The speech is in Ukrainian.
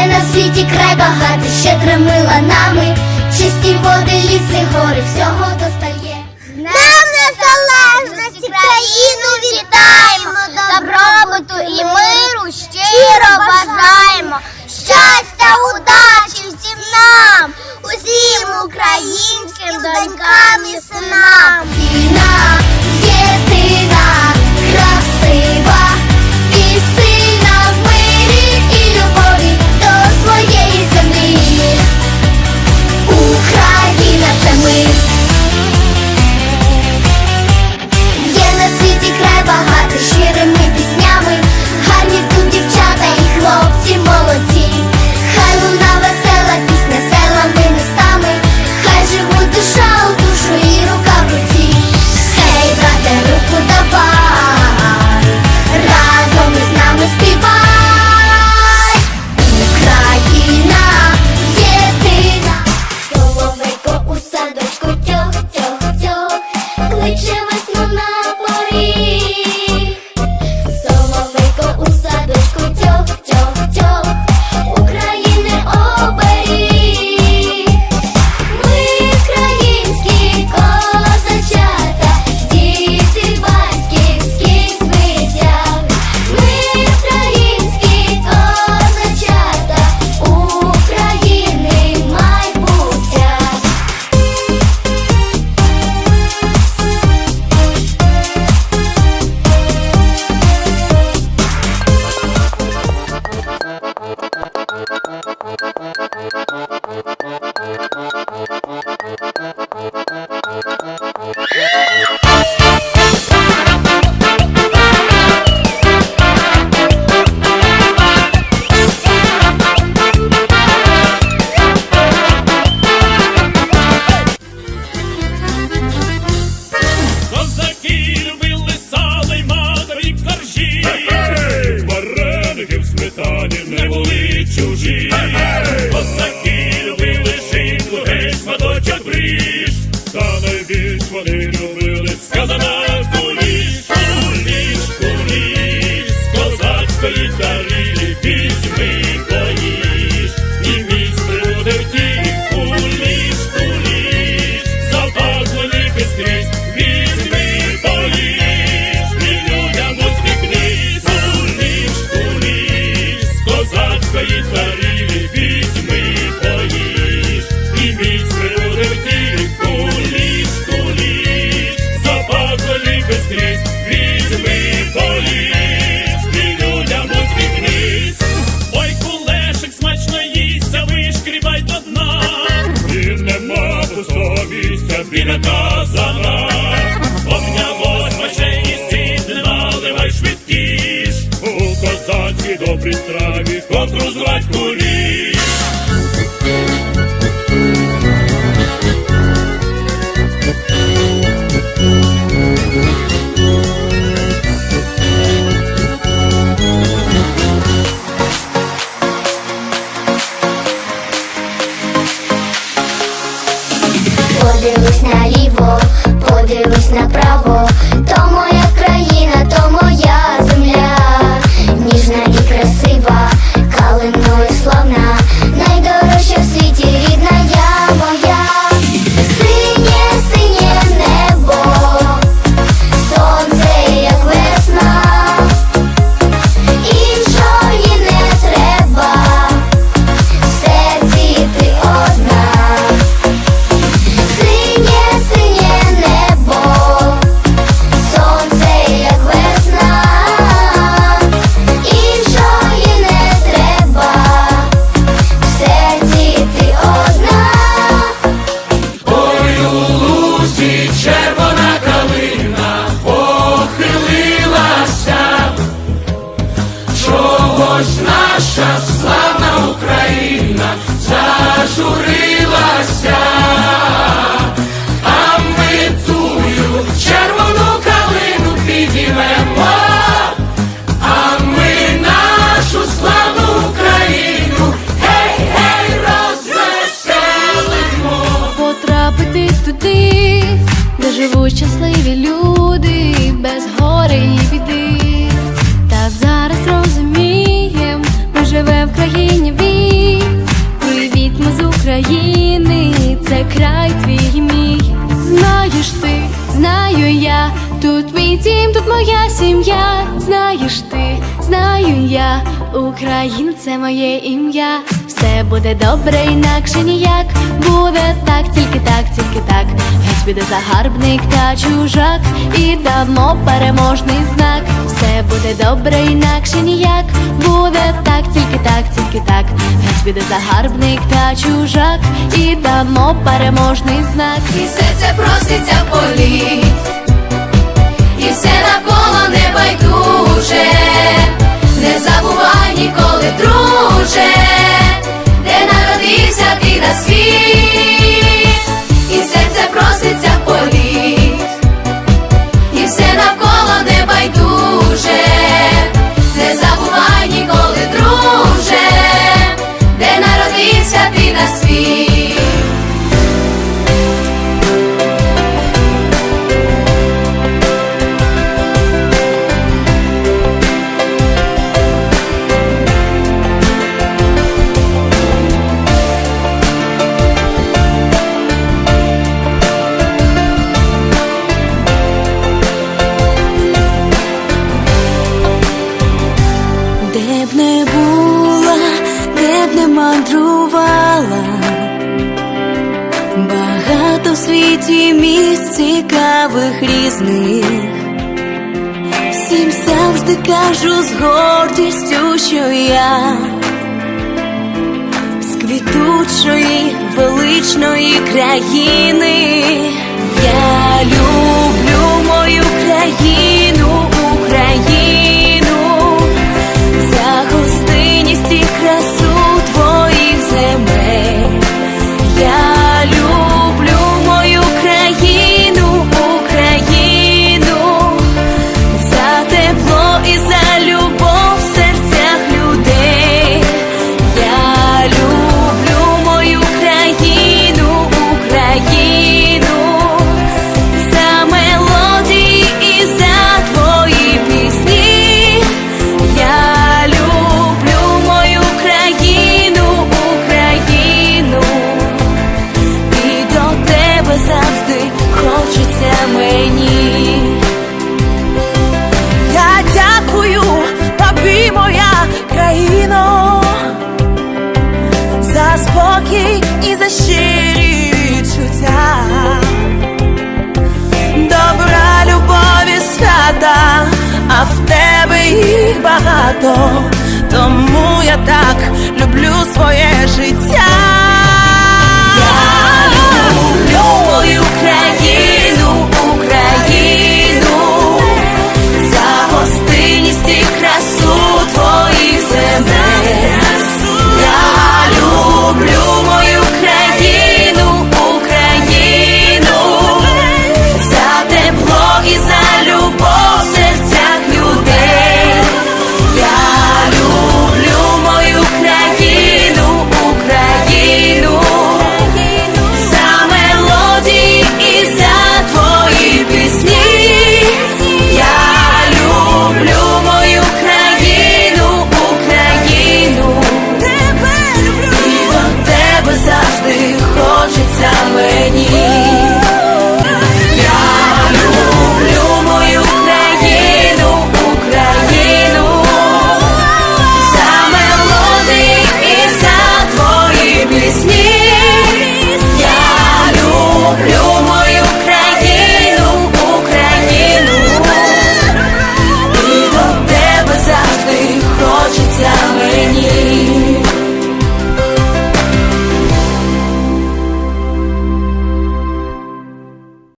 Є на світі край багатий, ще мила нами, чисті води, ліси, гори, всього достає. Нам незалежності країну вітаємо, добробуту і миру щиро бажаємо. whichever вони любили, сказана куліш, куліш, куліш, козацької тарі. добрі страви, котру звать Червоний Тут мій дім, тут моя сім'я. Знаєш ти, знаю я. Україна це моє ім'я. Все буде добре, інакше ніяк. Буде так, тільки так, тільки так. Геть піде загарбник та чужак. І дамо переможний знак. Все буде добре, інакше ніяк. Буде так, тільки так, тільки так. Геть піде загарбник та чужак. І дамо переможний знак. І серце проситься в політ все навколо не байдуже, не забувай ніколи, друже, де народився ти на світ, не мандрувала, багато в світі місць цікавих різних. Всім завжди кажу з гордістю, що я з квітучої величної країни. Я люблю мою країну, багато, тому я так люблю своє життя.